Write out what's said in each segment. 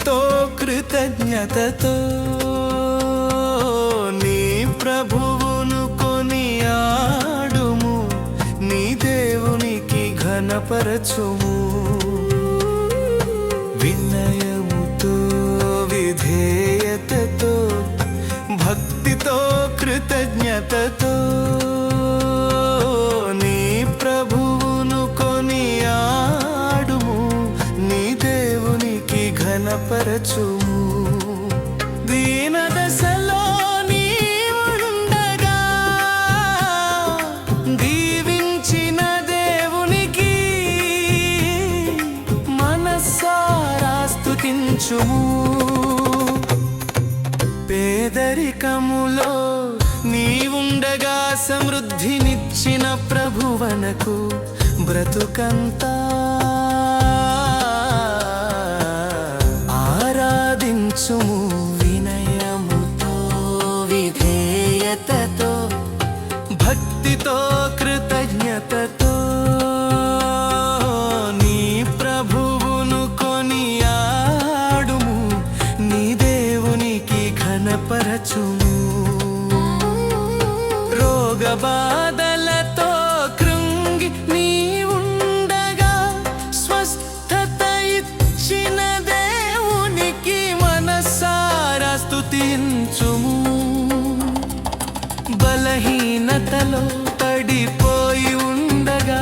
భక్తితో కృతజ్ఞతతో నీ ప్రభువును కొనియాడుము నీ దేవునికి ఘనపరచుము. ఘనపరచుము దీనదశలో నీవుండగా దీవించిన దేవునికి మనస్సారా స్తుతించుము. పేదరికములో నీవుండగా సమృద్ధినిచ్చిన ప్రభువనకు బ్రతుకంతా బలహీనతలో పడిపోయి ఉండగా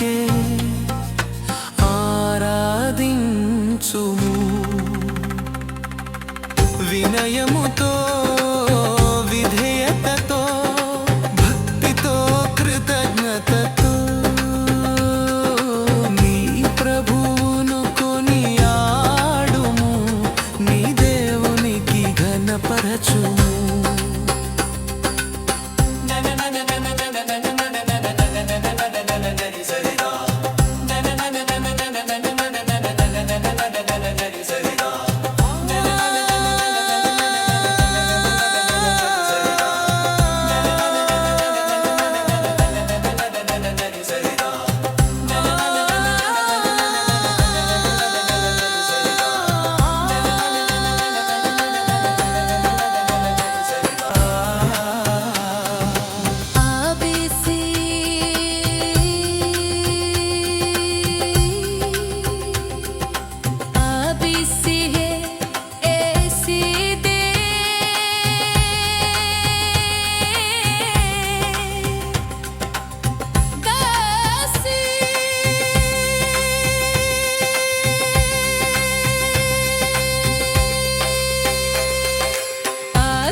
యేసయ్యాకే ఆరాధించుము వినయముతో విధేయతతో భక్తితో కృతజ్ఞతతో నీ ప్రభువును కొనియాడుము నీ దేవునికి ఘనపరచుము and then he said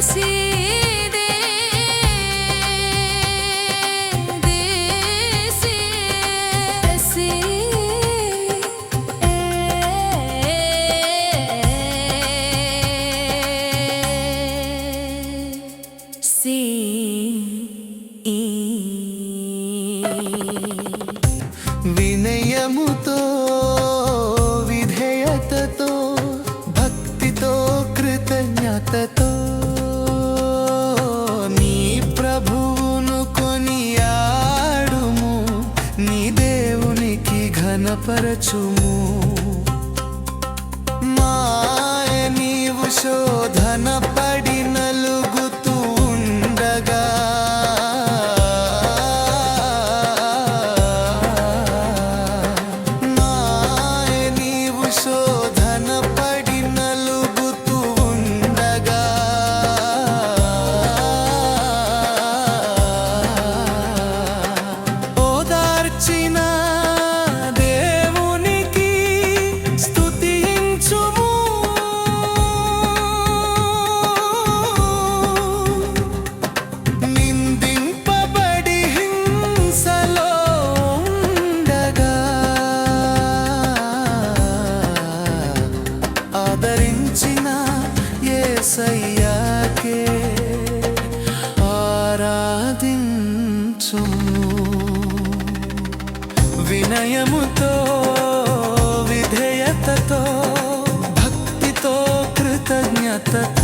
see నీ దేవునికి ఘనపరచుము. మాయ నీవు శోధన పడి వినయముతో విధేయతతో భక్తితో కృతజ్ఞతతో